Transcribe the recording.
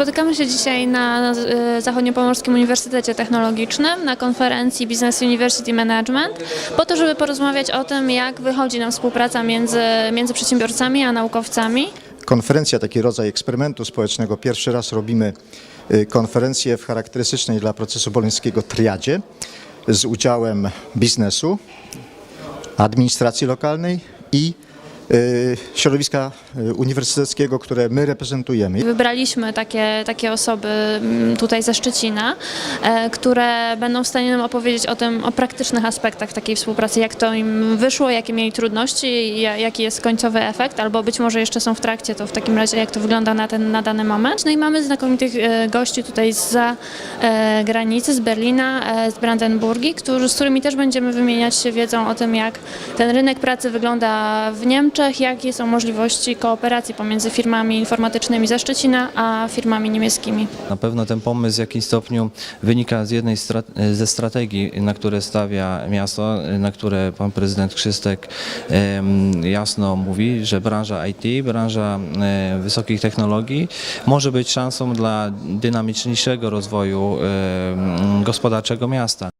Spotykamy się dzisiaj na e, Zachodniopomorskim Uniwersytecie Technologicznym na konferencji Business University Management po to, żeby porozmawiać o tym, jak wychodzi nam współpraca między, między przedsiębiorcami a naukowcami. konferencja, taki rodzaj eksperymentu społecznego. Pierwszy raz robimy y, konferencję w charakterystycznej dla procesu bolońskiego triadzie z udziałem biznesu, administracji lokalnej i środowiska y, uniwersyteckiego, które my reprezentujemy. Wybraliśmy takie, takie osoby mm, tutaj ze Szczecina, e, które będą w stanie nam opowiedzieć o tym, o praktycznych aspektach takiej współpracy, jak to im wyszło, jakie mieli trudności, jaki jest końcowy efekt, albo być może jeszcze są w trakcie, to w takim razie jak to wygląda na ten na dany moment. No i mamy znakomitych e, gości tutaj za e, granicy, z Berlina, z Brandenburgii, którzy, z którymi też będziemy wymieniać się wiedzą o tym, jak ten rynek pracy wygląda w Niemczech, jakie są możliwości kooperacji pomiędzy firmami informatycznymi ze Szczecina, a firmami niemieckimi. Na pewno ten pomysł w jakimś stopniu wynika z jednej ze strategii, na które stawia miasto, na które pan prezydent Krzystek jasno mówi, że branża IT, branża wysokich technologii może być szansą dla dynamiczniejszego rozwoju gospodarczego miasta.